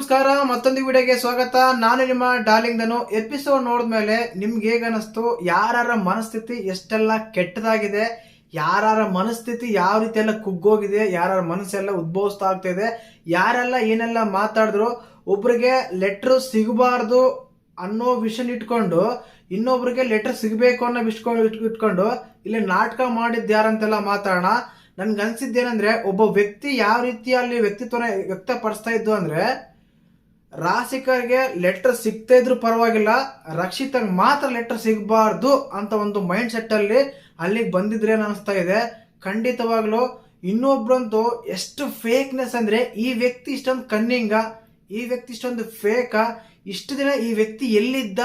ನಮಸ್ಕಾರ, ಮತ್ತೊಂದು ವಿಡಿಯೋಗೆ ಸ್ವಾಗತ. ನಾನು ನಿಮ್ಮ ಡಾರ್ಲಿಂಗ್ ದನು ಎಪಿಸೋಡ್ ನೋಡಿದ್ಮೇಲೆ ನಿಮ್ಗೆ ಹೇಗೆ ಅನಿಸ್ತು? ಯಾರ ಮನಸ್ಥಿತಿ ಎಷ್ಟೆಲ್ಲ ಕೆಟ್ಟದಾಗಿದೆ? ಯಾರ ಮನಸ್ಥಿತಿ ಯಾವ ರೀತಿ ಎಲ್ಲ ಕುಗ್ಗೋಗಿದೆ? ಯಾರ ಮನಸ್ಸೆಲ್ಲ ಉದ್ಭವಿಸ್ತಾ ಆಗ್ತಾ ಇದೆ ಯಾರೆಲ್ಲ ಏನೆಲ್ಲ ಮಾತಾಡಿದ್ರು? ಒಬ್ರಿಗೆ ಲೆಟ್ರ್ ಸಿಗಬಾರ್ದು ಅನ್ನೋ ವಿಷನ್ ಇಟ್ಕೊಂಡು, ಇನ್ನೊಬ್ರಿಗೆ ಲೆಟರ್ ಸಿಗಬೇಕು ಅನ್ನೋ ವಿಷ್ಕೊಂಡು ಇಟ್ಕೊಂಡು, ಇಲ್ಲಿ ನಾಟಕ ಮಾಡಿದ್ದು ಯಾರಂತೆಲ್ಲ ಮಾತಾಡೋಣ. ನನ್ಗೆ ಅನ್ಸಿದ್ದೇನೆಂದ್ರೆ ಒಬ್ಬ ವ್ಯಕ್ತಿ ಯಾವ ರೀತಿಯಲ್ಲಿ ವ್ಯಕ್ತಿತ್ವನ ವ್ಯಕ್ತಪಡಿಸ್ತಾ ಇದ್ದು ಅಂದ್ರೆ ರಾಸಿಕರಿಗೆ ಲೆಟರ್ ಸಿಗ್ತಾ ಇದ್ರು ಪರವಾಗಿಲ್ಲ, ರಕ್ಷಿತಂಗೆ ಮಾತ್ರ ಲೆಟರ್ ಸಿಗಬಾರ್ದು ಅಂತ ಒಂದು ಮೈಂಡ್ ಸೆಟ್ ಅಲ್ಲಿ ಅಲ್ಲಿಗೆ ಬಂದಿದ್ರೆ ಅನಿಸ್ತಾ ಇದೆ? ಖಂಡಿತವಾಗ್ಲೂ ಇನ್ನೊಬ್ರಂತೂ ಎಷ್ಟು ಫೇಕ್ನೆಸ್ ಅಂದ್ರೆ ಈ ವ್ಯಕ್ತಿ ಇಷ್ಟೊಂದು ಕನ್ನಿಂಗ ಈ ವ್ಯಕ್ತಿ ಇಷ್ಟೊಂದು ಫೇಕ ಇಷ್ಟು ದಿನ ಈ ವ್ಯಕ್ತಿ ಎಲ್ಲಿದ್ದ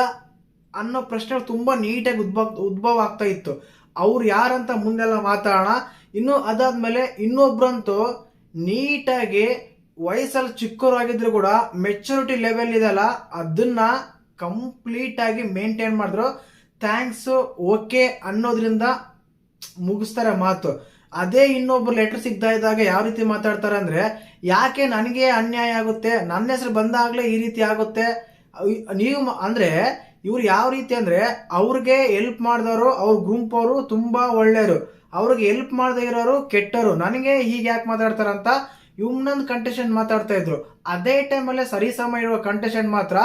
ಅನ್ನೋ ಪ್ರಶ್ನೆ ತುಂಬಾ ನೀಟಾಗಿ ಉದ್ಭವ ಉದ್ಭವ ಆಗ್ತಾ ಇತ್ತು. ಅವ್ರು ಯಾರಂತ ಮುಂದೆಲ್ಲ ಮಾತಾಡೋಣ. ಇನ್ನು ಅದಾದ್ಮೇಲೆ ಇನ್ನೊಬ್ರಂತೂ ನೀಟಾಗಿ ವಯಸ್ಸಲ್ಲಿ ಚಿಕ್ಕವರಾಗಿದ್ರು ಕೂಡ ಮೆಚುರಿಟಿ ಲೆವೆಲ್ ಇದೆಲ್ಲ, ಅದನ್ನ ಕಂಪ್ಲೀಟ್ ಆಗಿ ಮೇಂಟೈನ್ ಮಾಡಿದ್ರು. ಥ್ಯಾಂಕ್ಸ್ ಓಕೆ ಅನ್ನೋದ್ರಿಂದ ಮುಗಿಸ್ತಾರೆ ಮಾತು. ಅದೇ ಇನ್ನೊಬ್ರು ಲೆಟರ್ ಸಿಗ್ತಾ ಇದ್ದಾಗ ಯಾವ ರೀತಿ ಮಾತಾಡ್ತಾರೆ ಅಂದ್ರೆ, ಯಾಕೆ ನನಗೆ ಅನ್ಯಾಯ ಆಗುತ್ತೆ, ನನ್ನ ಹೆಸರು ಬಂದಾಗಲೇ ಈ ರೀತಿ ಆಗುತ್ತೆ ನೀವು ಅಂದ್ರೆ ಇವ್ರು ಯಾವ ರೀತಿ ಅಂದ್ರೆ ಅವ್ರಿಗೆ ಹೆಲ್ಪ್ ಮಾಡಿದವರು, ಅವ್ರ ಗುಂಪವರು ತುಂಬಾ ಒಳ್ಳೆಯವರು. ಅವ್ರಿಗೆ ಹೆಲ್ಪ್ ಮಾಡದೇ ಇರೋರು ಕೆಟ್ಟರು ನನಗೆ ಹೀಗೆ ಯಾಕೆ ಮಾತಾಡ್ತಾರಂತ ಇನ್ನೊಂದು ಕಂಟೆಸ್ಟೆಂಟ್ ಮಾತಾಡ್ತಾ ಇದ್ರು. ಅದೇ ಟೈಮಲ್ಲೇ ಸರಿಸಮ ಇರುವ ಕಂಟೆಸ್ಟೆಂಟ್ ಮಾತ್ರ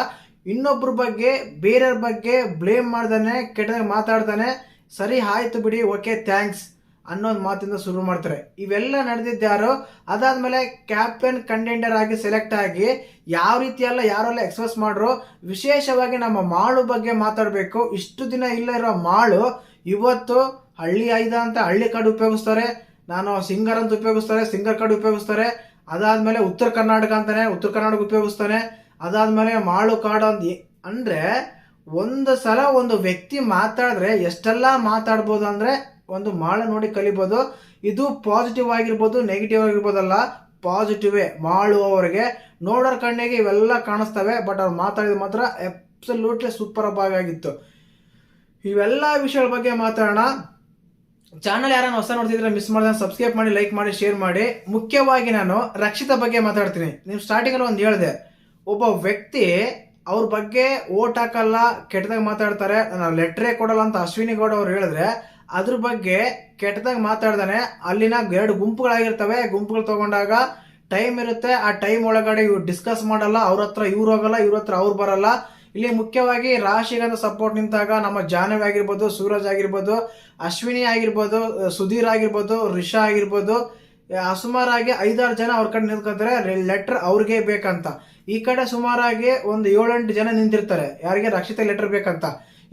ಇನ್ನೊಬ್ರ ಬಗ್ಗೆ, ಬೇರೆಯವ್ರ ಬಗ್ಗೆ ಬ್ಲೇಮ್ ಮಾಡ್ದಾನೆ, ಕೆಟ್ಟದಾಗ ಮಾತಾಡ್ತಾನೆ ಸರಿ, ಆಯ್ತು ಬಿಡಿ ಓಕೆ ಥ್ಯಾಂಕ್ಸ್ ಅನ್ನೋದು ಮಾತಿಂದ ಶುರು ಮಾಡ್ತಾರೆ. ಇವೆಲ್ಲ ನಡೆದಿದ್ದಾರೋ ಅದಾದ್ಮೇಲೆ ಕ್ಯಾಪ್ಟನ್ ಕಂಟೆಂಡರ್ ಆಗಿ ಸೆಲೆಕ್ಟ್ ಆಗಿ ಯಾವ ರೀತಿ ಎಲ್ಲ ಯಾರೆಲ್ಲ ಎಕ್ಸ್ಪ್ರೆಸ್ ಮಾಡ್ರು? ವಿಶೇಷವಾಗಿ ನಮ್ಮ ಮಾಳು ಬಗ್ಗೆ ಮಾತಾಡಬೇಕು. ಇಷ್ಟು ದಿನ ಇಲ್ಲ ಇರೋ ಮಾಳು ಇವತ್ತು ಹಳ್ಳಿ ಐದ ಅಂತ ಹಳ್ಳಿ ಕಾರ್ಡ್ ಉಪಯೋಗಿಸ್ತಾರೆ. ನಾನು ಸಿಂಗರ್ ಅಂತ ಉಪಯೋಗಿಸ್ತಾರೆ, ಸಿಂಗರ್ ಕಾರ್ಡ್ ಉಪಯೋಗಿಸ್ತಾರೆ, ಅದಾದ್ಮೇಲೆ ಉತ್ತರ ಕರ್ನಾಟಕ ಅಂತಾನೆ, ಉತ್ತರ ಕರ್ನಾಟಕ ಉಪಯೋಗಿಸ್ತಾನೆ, ಅದಾದ್ಮೇಲೆ ಮಾಳು ಕಾರ್ಡ್ ಅಂತ ಅಂದ್ರೆ ಒಂದು ಸಲ ಒಂದು ವ್ಯಕ್ತಿ ಮಾತಾಡಿದ್ರೆ ಎಷ್ಟೆಲ್ಲ ಮಾತಾಡ್ಬೋದು ಅಂದ್ರೆ ಒಂದು ಮಾಳು ನೋಡಿ ಕಲಿಬೋದು. ಇದು ಪಾಸಿಟಿವ್ ಆಗಿರ್ಬೋದು ನೆಗೆಟಿವ್ ಆಗಿರ್ಬೋದಲ್ಲ ಪಾಸಿಟಿವೇ ಮಾಳು ಅವರಿಗೆ. ನೋಡೋರ್ ಕಣ್ಣಿಗೆ ಇವೆಲ್ಲ ಕಾಣಿಸ್ತವೆ ಬಟ್ ಅವ್ರು ಮಾತಾಡಿದ ಮಾತ್ರ ಅಬ್ಸಲ್ಯೂಟ್ಲಿ ಸೂಪರ್ ಆಗಿತ್ತು. ಇವೆಲ್ಲ ವಿಷಯಗಳ ಬಗ್ಗೆ ಮಾತಾಡೋಣ. ಚಾನಲ್ ಯಾರನ್ನ ಹೊಸ ನೋಡ್ತಿದ್ರೆ ಮಿಸ್ ಮಾಡಿದ್ರೆ ಸಬ್ಸ್ಕ್ರೈಬ್ ಮಾಡಿ ಲೈಕ್ ಮಾಡಿ ಶೇರ್ ಮಾಡಿ. ಮುಖ್ಯವಾಗಿ ನಾನು ರಕ್ಷಿತ ಬಗ್ಗೆ ಮಾತಾಡ್ತೀನಿ. ನೀವು ಸ್ಟಾರ್ಟಿಂಗ್ ಅಲ್ಲಿ ಒಂದು ಹೇಳಿದೆ. ಒಬ್ಬ ವ್ಯಕ್ತಿ ಅವ್ರ ಬಗ್ಗೆ ಓಟ್ ಹಾಕಲ್ಲ, ಕೆಟ್ಟದಾಗ ಮಾತಾಡ್ತಾರೆ. ನಾವು ಲೆಟ್ರೇ ಕೊಡಲ್ಲ ಅಂತ ಅಶ್ವಿನಿ ಗೌಡ ಅವ್ರು ಹೇಳಿದ್ರೆ, ಅದ್ರ ಬಗ್ಗೆ ಕೆಟ್ಟದಾಗ ಮಾತಾಡ್ದಾನೆ. ಅಲ್ಲಿನ ಎರಡು ಗುಂಪುಗಳಾಗಿರ್ತವೆ. ಗುಂಪುಗಳು ತಗೊಂಡಾಗ ಟೈಮ್ ಇರುತ್ತೆ. ಆ ಟೈಮ್ ಒಳಗಡೆ ಇವ್ರು ಡಿಸ್ಕಸ್ ಮಾಡಲ್ಲ. ಅವ್ರ ಹತ್ರ ಇವ್ರು ಹೋಗಲ್ಲ, ಇವ್ರ ಹತ್ರ ಅವ್ರು ಬರಲ್ಲ. ಇಲ್ಲಿ ಮುಖ್ಯವಾಗಿ ರಾಶಿಗಂತ ಸಪೋರ್ಟ್ ನಿಂತಾಗ ನಮ್ಮ ಜಾಹ್ನವಿ ಆಗಿರ್ಬೋದು, ಸೂರಜ್ ಆಗಿರ್ಬೋದು, ಅಶ್ವಿನಿ ಆಗಿರ್ಬೋದು ಸುಧೀರ್ ಆಗಿರ್ಬೋದು, ರಿಷಾ ಆಗಿರ್ಬೋದು ಸುಮಾರಾಗಿ ಐದಾರು ಜನ ಅವ್ರ ಕಡೆ ನಿಂತ್ಕೊಂತಾರೆ. ಲೆಟರ್ ಅವ್ರಿಗೆ ಬೇಕಂತ. ಈ ಕಡೆ ಸುಮಾರಾಗಿ ಒಂದು ಏಳೆಂಟು ಜನ ನಿಂತಿರ್ತಾರೆ. ಯಾರಿಗೆ ರಕ್ಷಿತ ಲೆಟರ್ ಬೇಕಂತ.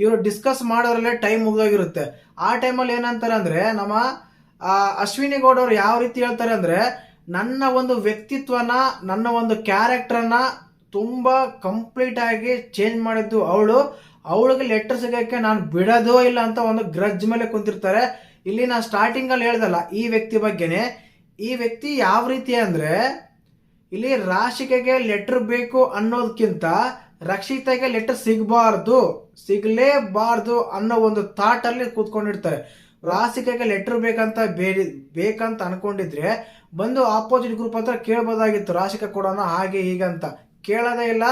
ಇವರು ಡಿಸ್ಕಸ್ ಮಾಡೋದ್ರಲ್ಲೇ ಟೈಮ್ ಮುಗ್ದೋಗಿರುತ್ತೆ. ಆ ಟೈಮಲ್ಲಿ ಏನಂತಾರೆ ಅಂದರೆ, ನಮ್ಮ ಅಶ್ವಿನಿ ಗೌಡ ಅವ್ರು ಯಾವ ರೀತಿ ಹೇಳ್ತಾರೆ ಅಂದರೆ, ನನ್ನ ಒಂದು ವ್ಯಕ್ತಿತ್ವನ, ನನ್ನ ಒಂದು ಕ್ಯಾರೆಕ್ಟರ್ನ ತುಂಬಾ ಕಂಪ್ಲೀಟ್ ಆಗಿ ಚೇಂಜ್ ಮಾಡಿದ್ದು ಅವಳು. ಅವಳಿಗೆ ಲೆಟರ್ ಸಿಗೋಕ್ಕೆ ನಾನು ಬಿಡೋದೋ ಇಲ್ಲ ಅಂತ ಒಂದು ಗ್ರಜ್ ಮೇಲೆ ಕುಂತಿರ್ತಾರೆ. ಇಲ್ಲಿ ನಾನು ಸ್ಟಾರ್ಟಿಂಗಲ್ಲಿ ಹೇಳ್ದಲ್ಲ, ಈ ವ್ಯಕ್ತಿ ಬಗ್ಗೆನೇ. ಈ ವ್ಯಕ್ತಿ ಯಾವ ರೀತಿ ಅಂದರೆ, ಇಲ್ಲಿ ರಾಶಿಕೆಗೆ ಲೆಟ್ರ್ ಬೇಕು ಅನ್ನೋದಕ್ಕಿಂತ ರಕ್ಷಿತೆಗೆ ಲೆಟರ್ ಸಿಗಬಾರ್ದು, ಸಿಗಲೇಬಾರ್ದು ಅನ್ನೋ ಒಂದು ಥಾಟಲ್ಲಿ ಕೂತ್ಕೊಂಡಿರ್ತಾರೆ. ರಾಶಿಕೆಗೆ ಲೆಟ್ರ್ ಬೇಕಂತ ಬೇಡಿ, ಬೇಕಂತ ಅನ್ಕೊಂಡಿದ್ರೆ ಬಂದು ಆಪೋಸಿಟ್ ಗ್ರೂಪ್ ಹತ್ರ ಕೇಳ್ಬೋದಾಗಿತ್ತು, ರಾಶಿಕ ಕೊಡೋಣ ಹಾಗೆ ಹೀಗಂತ ಕೇಳೋದೇ ಇಲ್ಲ,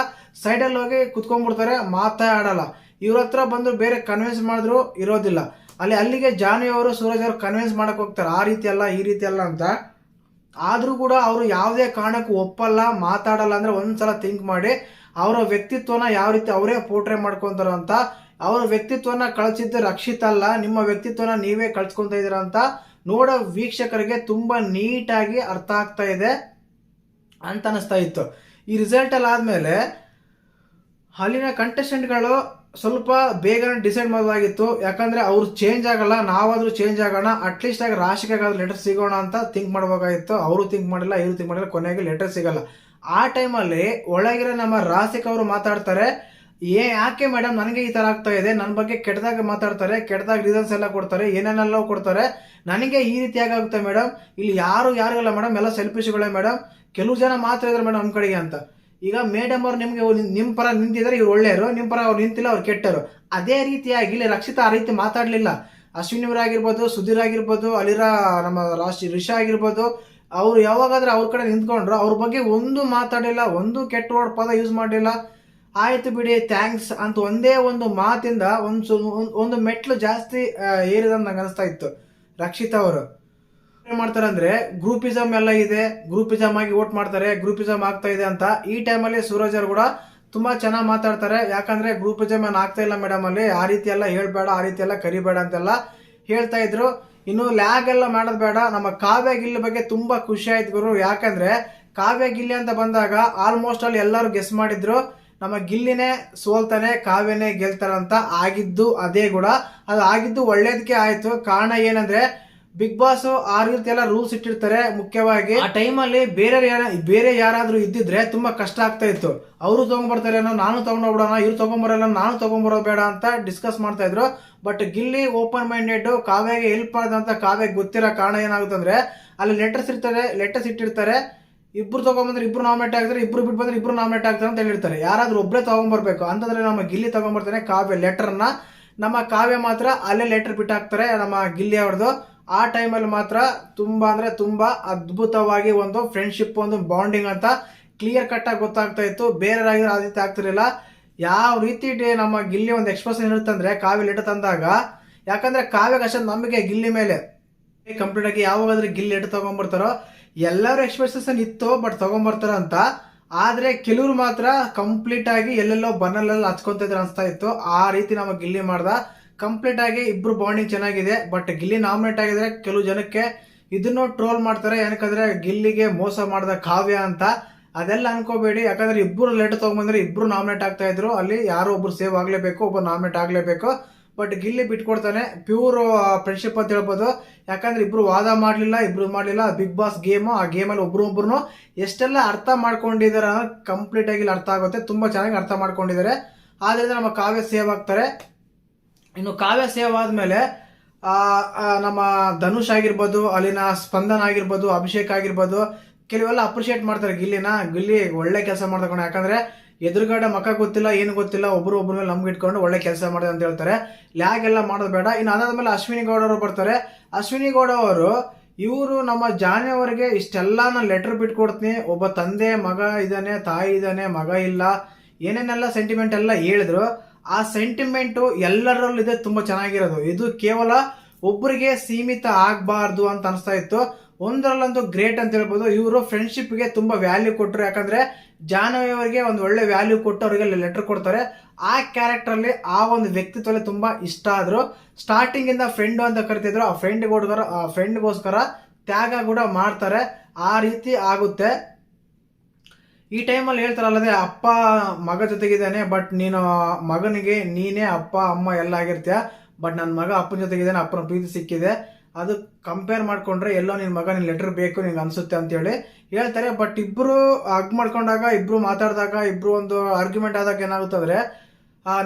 ಸೈಡಲ್ಲಿ ಹೋಗಿ ಕುತ್ಕೊಂಡ್ಬಿಡ್ತಾರೆ, ಮಾತಾಡಲ್ಲ. ಇವ್ರ ಹತ್ರ ಬಂದು ಬೇರೆ ಕನ್ವಿನ್ಸ್ ಮಾಡಿದ್ರು ಇರೋದಿಲ್ಲ. ಅಲ್ಲಿ ಅಲ್ಲಿಗೆ ಜಾನಿ ಅವರು, ಸೂರಜ್ ಅವರು ಕನ್ವಿನ್ಸ್ ಮಾಡಕ್ ಹೋಗ್ತಾರೆ, ಆ ರೀತಿ ಅಲ್ಲ, ಈ ರೀತಿ ಅಲ್ಲ ಅಂತ. ಆದರೂ ಕೂಡ ಅವರು ಯಾವುದೇ ಕಾರಣಕ್ಕೂ ಒಪ್ಪಲ್ಲ, ಮಾತಾಡಲ್ಲ ಅಂದ್ರೆ ಒಂದ್ಸಲ ಥಿಂಕ್ ಮಾಡಿ, ಅವರ ವ್ಯಕ್ತಿತ್ವನ ಯಾವ ರೀತಿ ಅವರೇ ಪೋರ್ಟ್ರೇ ಮಾಡ್ಕೊಂತಾರ ಅಂತ, ಅವರ ವ್ಯಕ್ತಿತ್ವನ ಕಳ್ಸಿದ್ದು ರಕ್ಷಿತ ಅಲ್ಲ, ನಿಮ್ಮ ವ್ಯಕ್ತಿತ್ವನ ನೀವೇ ಕಳ್ಸ್ಕೊಂತ ಇದ್ದೀರಾ ಅಂತ ನೋಡೋ ವೀಕ್ಷಕರಿಗೆ ತುಂಬಾ ನೀಟಾಗಿ ಅರ್ಥ ಆಗ್ತಾ ಇದೆ ಅಂತ ಅನಿಸ್ತಾ ಇತ್ತು. ಈ ರಿಸಲ್ಟಲ್ಲಿ ಆದಮೇಲೆ ಅಲ್ಲಿನ ಕಂಟೆಸ್ಟೆಂಟ್ಗಳು ಸ್ವಲ್ಪ ಬೇಗನೆ ಡಿಸೈಡ್ ಮಾಡೋದಾಗಿತ್ತು ಯಾಕಂದರೆ ಅವ್ರು ಚೇಂಜ್ ಆಗಲ್ಲ, ನಾವಾದರೂ ಚೇಂಜ್ ಆಗೋಣ ಅಟ್ಲೀಸ್ಟ್ ಆಗಿ ರಾಶಿಗಾದ್ರೂ ಲೆಟರ್ ಸಿಗೋಣ ಅಂತ ಥಿಂಕ್ ಮಾಡಬೇಕಾಗಿತ್ತು ಅವರು ಥಿಂಕ್ ಮಾಡಿಲ್ಲ, ಇವರು ಥಿಂಕ್ ಮಾಡಿಲ್ಲ, ಕೊನೆಗೆ ಲೆಟರ್ ಸಿಗಲ್ಲ. ಆ ಟೈಮಲ್ಲಿ ಒಳಗಿರೋ ನಮ್ಮ ರಾಸಿಕ್ ಅವರು ಮಾತಾಡ್ತಾರೆ ಏ ಯಾಕೆ ಮೇಡಮ್ ನನಗೆ ಈ ಥರ ಆಗ್ತಾ ಇದೆ? ನನ್ನ ಬಗ್ಗೆ ಕೆಟ್ಟದಾಗ ಮಾತಾಡ್ತಾರೆ, ಕೆಟ್ಟದಾಗ ರೀಸನ್ಸ್ ಎಲ್ಲ ಕೊಡ್ತಾರೆ, ಏನೇನೆಲ್ಲ ಕೊಡ್ತಾರೆ. ನನಗೆ ಈ ರೀತಿಯಾಗಿ ಆಗುತ್ತೆ ಮೇಡಮ್ ಇಲ್ಲಿ ಯಾರು ಯಾರಿಗಲ್ಲ ಮೇಡಮ್ ಎಲ್ಲ ಸೆಲ್ಫಿಶ್ಗಳೇ ಮೇಡಮ್ ಕೆಲವು ಜನ ಮಾತ್ರ ಇದ್ದಾರೆ ಮೇಡಮ್ ನಮ್ಮ ಕಡೆಗೆ ಅಂತ. ಈಗ ಮೇಡಮ್ ಅವ್ರು ನಿಮಗೆ ನಿಮ್ಮ ಪರ ನಿಂತಿದ್ದಾರೆ, ಇವ್ರು ಒಳ್ಳೆಯವರು. ನಿಮ್ಮ ಪರ ಅವ್ರು ನಿಂತಿಲ್ಲ, ಅವ್ರು ಕೆಟ್ಟರು ಅದೇ ರೀತಿಯಾಗಿ ಇಲ್ಲಿ ರಕ್ಷಿತ ಆ ರೀತಿ ಮಾತಾಡಲಿಲ್ಲ. ಅಶ್ವಿನಿ ಆಗಿರ್ಬೋದು, ಸುಧೀರ್ ಆಗಿರ್ಬೋದು ಅಲ್ಲಿರ ನಮ್ಮ ರಾಶಿ ರಿಷ ಆಗಿರ್ಬೋದು, ಅವ್ರು ಯಾವಾಗಾದ್ರೆ ಅವ್ರ ಕಡೆ ನಿಂತ್ಕೊಂಡ್ರು, ಅವ್ರ ಬಗ್ಗೆ ಒಂದು ಮಾತಾಡಿಲ್ಲ ಒಂದು ಕೆಟ್ಟ ವರ್ಡ್ ಪದ ಯೂಸ್ ಮಾಡಲಿಲ್ಲ. ಆಯ್ತು ಬಿಡಿ ಥ್ಯಾಂಕ್ಸ್ ಅಂತ ಒಂದೇ ಒಂದು ಮಾತಿಂದ ಒಂದು ಒಂದ್- ಮೆಟ್ಲು ಜಾಸ್ತಿ ಏರಿದಂತ ನಂಗೆ ಅನಿಸ್ತಾ ಇತ್ತು. ರಕ್ಷಿತಾ ಅವರು. ಏನ್ ಮಾಡ್ತಾರೆ ಅಂದ್ರೆ ಗ್ರೂಪಿಸಮ್ ಎಲ್ಲ ಇದೆ ಗ್ರೂಪಿಸಮ್ ಆಗಿ ವೋಟ್ ಮಾಡ್ತಾರೆ ಗ್ರೂಪಿಸಮ್ ಆಗ್ತಾ ಇದೆ ಅಂತ. ಈ ಟೈಮಲ್ಲಿ ಸೂರಜ್ ಅವರು ಕೂಡ ತುಂಬಾ ಚೆನ್ನಾಗಿ ಮಾತಾಡ್ತಾರೆ. ಯಾಕಂದ್ರೆ ಗ್ರೂಪಿಸಮ್ ಏನ್ ಆಗ್ತಾ ಇಲ್ಲ ಮೇಡಮ್ ಅಲ್ಲಿ, ಆ ರೀತಿ ಎಲ್ಲ ಹೇಳ್ಬೇಡ, ಆ ರೀತಿ ಎಲ್ಲ ಕರಿಬೇಡ ಅಂತೆಲ್ಲ ಹೇಳ್ತಾ ಇದ್ರು. ಇನ್ನು ಲ್ಯಾಗ್ ಎಲ್ಲ ಮಾಡೋದ್ ಬೇಡ. ನಮ್ಮ ಕಾವ್ಯ ಗಿಲ್ಲಿ ಬಗ್ಗೆ ತುಂಬಾ ಖುಷಿ ಆಯ್ತು ಗುರು. ಯಾಕಂದ್ರೆ ಕಾವ್ಯ ಗಿಲ್ಲಿ ಅಂತ ಬಂದಾಗ ಆಲ್ಮೋಸ್ಟ್ ಅಲ್ಲಿ ಎಲ್ಲರೂ ಗೆಸ್ ಮಾಡಿದ್ರು. ನಮ್ಮ ಗಿಲ್ಲಿನೇ ಸೋಲ್ತಾನೆ ಕಾವ್ಯನೇ ಗೆಲ್ತಾರಂತ ಆಗಿದ್ದು ಅದೇ ಕೂಡ ಅದು ಆಗಿದ್ದು ಒಳ್ಳೇದಕ್ಕೆ ಆಯ್ತು. ಕಾರಣ ಏನಂದ್ರೆ ಬಿಗ್ ಬಾಸ್ ಆ ರೀತಿ ಎಲ್ಲ ರೂಲ್ಸ್ ಇಟ್ಟಿರ್ತಾರೆ ಮುಖ್ಯವಾಗಿ. ಆ ಟೈಮಲ್ಲಿ ಬೇರೆ ಯಾರ ಬೇರೆ ಯಾರಾದ್ರೂ ಇದ್ದಿದ್ರೆ ತುಂಬಾ ಕಷ್ಟ ಆಗ್ತಾ ಇತ್ತು. ಅವರು ತಗೊಂಡ್ಬರ್ತಾರೇನೋ ನಾನು ತಗೊಂಡೋಗ್ಬಿಡೋಣ ಇವ್ರು ತಗೊಂಬರಲ್ಲ ನಾನು ತಗೊಂಡ್ಬರೋ ಬೇಡ ಅಂತ ಡಿಸ್ಕಸ್ ಮಾಡ್ತಾ ಇದ್ರು. ಬಟ್ ಗಿಲ್ಲಿ ಓಪನ್ ಮೈಂಡೆಡ್ ಕಾವ್ಯಗೆ ಹೆಲ್ಪ್ ಆದಂತ ಕಾವ್ಯಗೆ ಗೊತ್ತಿರೋ ಕಾರಣ ಏನಾಗುತ್ತೆ ಅಲ್ಲಿ ಲೆಟರ್ಸ್ ಇರ್ತಾರೆ ಲೆಟರ್ಸ್ ಇಟ್ಟಿರ್ತಾರೆ. ಇಬ್ರು ತಗೊಂಬಂದ್ರೆ ಇಬ್ರು ನಾಮಿನೇಟ್ ಆಗ್ತಾರೆ, ಇಬ್ರು ಬಿಟ್ಟು ಬಂದ್ರೆ ಇಬ್ರು ನಾಮಿನೇಟ್ ಆಗ್ತಾರೆ ಅಂತ ಹೇಳಿರ್ತಾರೆ. ಯಾರಾದ್ರೂ ಒಬ್ಬರೇ ತಗೊಂಡ್ಬರ್ಬೇಕು ಅಂತಂದ್ರೆ ನಮ್ಮ ಗಿಲ್ಲಿ ತಗೊಂಡ್ಬರ್ತಾನೆ ಕಾವ್ಯ ಲೆಟರ್ನ ನಮ್ಮ ಕಾವ್ಯ ಮಾತ್ರ ಅಲ್ಲೇ ಲೆಟರ್ ಬಿಟ್ಟು ಹಾಕ್ತಾರೆ ನಮ್ಮ ಗಿಲ್ಲಿ ಅವ್ರದ್ದು. ಆ ಟೈಮಲ್ಲಿ ಮಾತ್ರ ತುಂಬ ಅಂದ್ರೆ ತುಂಬ ಅದ್ಭುತವಾಗಿ ಒಂದು ಫ್ರೆಂಡ್ಶಿಪ್ ಒಂದು ಬಾಂಡಿಂಗ್ ಅಂತ ಕ್ಲಿಯರ್ ಕಟ್ ಆಗಿ ಗೊತ್ತಾಗ್ತಾ ಇತ್ತು. ಬೇರೆಯವರಾಗಿದ್ರೆ ಆ ರೀತಿ ಆಗ್ತಿರ್ಲಿಲ್ಲ. ಯಾವ ರೀತಿ ನಮ್ಮ ಗಿಲ್ಲಿ ಒಂದು ಎಕ್ಸ್ಪ್ರೆಷನ್ ಇರುತ್ತಂದ್ರೆ ಕಾವ್ಯ ಲೆಟರ್ ತಂದಾಗ. ಯಾಕಂದ್ರೆ ಕಾವ್ಯಕ್ಕೆ ಅಷ್ಟೊಂದು ನಂಬಿಕೆ ಗಿಲ್ಲಿ ಮೇಲೆ. ಕಂಪ್ಲೀಟ್ ಆಗಿ ಯಾವಾಗಾದ್ರೂ ಗಿಲ್ಲಿ ಲೆಟರ್ ತಗೊಂಡ್ಬರ್ತಾರೋ ಎಲ್ಲರೂ ಎಕ್ಸ್ಪೆಕ್ಟೇಷನ್ ಇತ್ತು ಬಟ್ ತಗೊಂಡ್ಬರ್ತಾರ ಅಂತ. ಆದ್ರೆ ಕೆಲವ್ರು ಮಾತ್ರ ಕಂಪ್ಲೀಟ್ ಆಗಿ ಎಲ್ಲೆಲ್ಲೋ ಬನ್ನಲ್ಲೆಲ್ಲ ಹಚ್ಕೊಂತ ಇದ್ರು ಅನ್ಸ್ತಾ ಇತ್ತು. ಆ ರೀತಿ ನಮ್ಮ ಗಿಲ್ಲಿ ಮಾಡ್ದ. ಕಂಪ್ಲೀಟ್ ಆಗಿ ಇಬ್ರು ಬಾಂಡಿಂಗ್ ಚೆನ್ನಾಗಿದೆ ಬಟ್ ಗಿಲ್ಲಿ ನಾಮಿನೇಟ್ ಆಗಿದ್ರೆ ಕೆಲವು ಜನಕ್ಕೆ ಇದನ್ನು ಟ್ರೋಲ್ ಮಾಡ್ತಾರೆ. ಏನಕ್ಕಂದ್ರೆ ಗಿಲ್ಲಿಗೆ ಮೋಸ ಮಾಡ್ದ ಕಾವ್ಯ ಅಂತ. ಅದೆಲ್ಲ ಅನ್ಕೋಬೇಡಿ. ಯಾಕಂದ್ರೆ ಇಬ್ರು ಲೆಟರ್ ತೊಗೊಂಬಂದ್ರೆ ಇಬ್ರು ನಾಮಿನೇಟ್ ಆಗ್ತಾ ಇದ್ರು. ಅಲ್ಲಿ ಯಾರೋ ಒಬ್ರು ಸೇವ್ ಆಗ್ಲೇಬೇಕು ಒಬ್ಬ ನಾಮಿನೇಟ್ ಆಗ್ಲೇಬೇಕು. ಬಟ್ ಗಿಲ್ಲಿ ಬಿಟ್ಕೊಡ್ತಾನೆ. ಪ್ಯೂರ್ ಫ್ರೆಂಡ್ಶಿಪ್ ಅಂತ ಹೇಳ್ಬೋದು. ಯಾಕಂದ್ರೆ ಇಬ್ರು ವಾದ ಮಾಡಲಿಲ್ಲ, ಇಬ್ರು ಮಾಡಲಿಲ್ಲ, ಬಿಗ್ ಬಾಸ್ ಗೇಮು, ಆ ಗೇಮಲ್ಲಿ ಒಬ್ರು ಒಬ್ರು ಎಷ್ಟೆಲ್ಲ ಅರ್ಥ ಮಾಡ್ಕೊಂಡಿದ್ದಾರೆ ಕಂಪ್ಲೀಟ್ ಆಗಿ ಅರ್ಥ ಆಗುತ್ತೆ. ತುಂಬಾ ಚೆನ್ನಾಗಿ ಅರ್ಥ ಮಾಡ್ಕೊಂಡಿದ್ದಾರೆ. ಆದ್ರಿಂದ ನಮ್ಮ ಕಾವ್ಯ ಸೇವ್ ಆಗ್ತಾರೆ. ಇನ್ನು ಕಾವ್ಯ ಸೇವ್ ಆದ್ಮೇಲೆ ನಮ್ಮ ಧನುಷ್ ಆಗಿರ್ಬೋದು ಅಲ್ಲಿನ ಸ್ಪಂದನ್ ಆಗಿರ್ಬೋದು, ಅಭಿಷೇಕ್ ಆಗಿರ್ಬೋದು, ಕೆಲವೆಲ್ಲ ಅಪ್ರಿಷಿಯೇಟ್ ಮಾಡ್ತಾರೆ ಗಿಲ್ಲಿನ. ಗಿಲ್ಲಿ ಒಳ್ಳೆ ಕೆಲಸ ಮಾಡ್ತಕೊಂಡು ಯಾಕಂದ್ರೆ ಎದುರುಗಡೆ ಮಕ್ಕ ಗೊತ್ತಿಲ್ಲ, ಏನು ಗೊತ್ತಿಲ್ಲ ಒಬ್ಬರು ಒಬ್ಬರ ಮೇಲೆ ನಮ್ಗೆ ಇಟ್ಕೊಂಡು ಒಳ್ಳೆ ಕೆಲಸ ಮಾಡಿದೆ ಅಂತ ಹೇಳ್ತಾರೆ. ಲ್ಯಾಗ್ ಎಲ್ಲ ಮಾಡೋದು ಬೇಡ. ಇನ್ನು ಅದಾದ್ಮೇಲೆ ಅಶ್ವಿನಿ ಗೌಡ ಅವರು ಬರ್ತಾರೆ. ಅಶ್ವಿನಿ ಗೌಡ ಅವರು, ಇವರು ನಮ್ಮ ಜಾನೆಯವರಿಗೆ ಇಷ್ಟೆಲ್ಲ ನಾನು ಲೆಟರ್ ಬಿಟ್ಕೊಡ್ತೀನಿ ಒಬ್ಬ ತಂದೆ, ಮಗ ಇದ್ದಾನೆ, ತಾಯಿ ಇದ್ದಾನೆ, ಮಗ ಇಲ್ಲ. ಏನೇನೆಲ್ಲ ಸೆಂಟಿಮೆಂಟ್ ಎಲ್ಲ ಹೇಳಿದ್ರು. ಆ ಸೆಂಟಿಮೆಂಟು ಎಲ್ಲರಲ್ಲೂ ಇದೆ, ತುಂಬ ಚೆನ್ನಾಗಿರೋದು. ಇದು ಕೇವಲ ಒಬ್ಬರಿಗೆ ಸೀಮಿತ ಆಗಬಾರ್ದು ಅಂತ ಅನಿಸ್ತಾ ಇತ್ತು. ಒಂದರಲ್ಲಂತೂ ಗ್ರೇಟ್ ಅಂತ ಹೇಳ್ಬೋದು. ಇವರು ಫ್ರೆಂಡ್ಶಿಪ್ಗೆ ತುಂಬಾ ವ್ಯಾಲ್ಯೂ ಕೊಟ್ಟರು ಯಾಕಂದ್ರೆ ಜಾಹ್ನವಿ ಅವರಿಗೆ ಒಂದು ಒಳ್ಳೆ ವ್ಯಾಲ್ಯೂ ಕೊಟ್ಟು ಅವರಿಗೆ ಲೆಟರ್ ಕೊಡ್ತಾರೆ. ಆ ಕ್ಯಾರೆಕ್ಟರ್ ಅಲ್ಲಿ ಆ ಒಂದು ವ್ಯಕ್ತಿತ್ವದಲ್ಲಿ ತುಂಬಾ ಇಷ್ಟ ಆದ್ರು. ಸ್ಟಾರ್ಟಿಂಗ್ ಇಂದ ಫ್ರೆಂಡ್ ಅಂತ ಕರಿತಿದ್ರು. ಆ ಫ್ರೆಂಡ್ಗೋಸ್ಕರ ಆ ಫ್ರೆಂಡ್ಗೋಸ್ಕರ ತ್ಯಾಗ ಕೂಡ ಮಾಡ್ತಾರೆ. ಆ ರೀತಿ ಆಗುತ್ತೆ. ಈ ಟೈಮಲ್ಲಿ ಹೇಳ್ತಾರಲ್ಲದೆ, ಅಪ್ಪ ಮಗ ಜೊತೆಗಿದ್ದಾನೆ ಬಟ್ ನೀನು ಮಗನಿಗೆ ನೀನೇ ಅಪ್ಪ, ಅಮ್ಮ ಎಲ್ಲ ಆಗಿರ್ತೀಯ. ಬಟ್ ನನ್ನ ಮಗ ಅಪ್ಪನ ಜೊತೆಗಿದ್ದಾನೆ, ಅಪ್ಪನ ಪ್ರೀತಿ ಸಿಕ್ಕಿದೆ. ಅದು ಕಂಪೇರ್ ಮಾಡ್ಕೊಂಡ್ರೆ, ಎಲ್ಲೋ ನಿನ್ನ ಮಗ ನಿನ್ ಲೆಟರ್ ಬೇಕು, ನಿಂಗೆ ಅನ್ಸುತ್ತೆ ಅಂತೇಳಿ ಹೇಳ್ತಾರೆ. ಬಟ್ ಇಬ್ರು ಹಗ್ ಮಾಡ್ಕೊಂಡಾಗ, ಇಬ್ರು ಮಾತಾಡಿದಾಗ, ಇಬ್ರು ಒಂದು ಆರ್ಗ್ಯುಮೆಂಟ್ ಆದಾಗ ಏನಾಗುತ್ತೆ ಅಂದ್ರೆ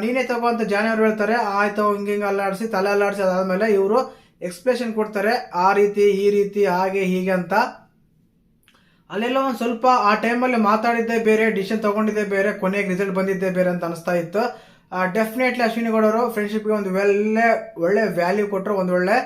ನೀನೇ ತಗೋ ಅಂತ ಜಾನಿಯವ್ರು ಹೇಳ್ತಾರೆ. ಆಯ್ತು ಹಿಂಗೆ ಹಿಂಗೆ ಅಲ್ಲಾಡಿಸಿ, ತಲೆ ಅಲ್ಲಾಡಿಸಿ ಅದಾದಮೇಲೆ ಇವರು ಎಕ್ಸ್ಪ್ರೆಷನ್ ಕೊಡ್ತಾರೆ. ಆ ರೀತಿ, ಈ ರೀತಿ, ಹಾಗೆ, ಹೀಗೆ ಅಂತ. ಅಲ್ಲೆಲ್ಲ ಒಂದು ಸ್ವಲ್ಪ, ಆ ಟೈಮಲ್ಲಿ ಮಾತಾಡಿದ್ದೆ ಬೇರೆ ಡಿಸಿಷನ್ ತಗೊಂಡಿದ್ದೆ ಬೇರೆ, ಕೊನೆಗೆ ರಿಸಲ್ಟ್ ಬಂದಿದ್ದೆ ಬೇರೆ ಅಂತ ಅನಿಸ್ತಾ ಇತ್ತು. ಡೆಫಿನೆಟ್ಲಿ ಅಶ್ವಿನಿ ಗೌಡರು ಫ್ರೆಂಡ್ಶಿಪ್ಗೆ ಒಂದು ಒಳ್ಳೆ ಒಳ್ಳೆ ವ್ಯಾಲ್ಯೂ ಕೊಟ್ಟರು ಒಂದು ಒಳ್ಳೆ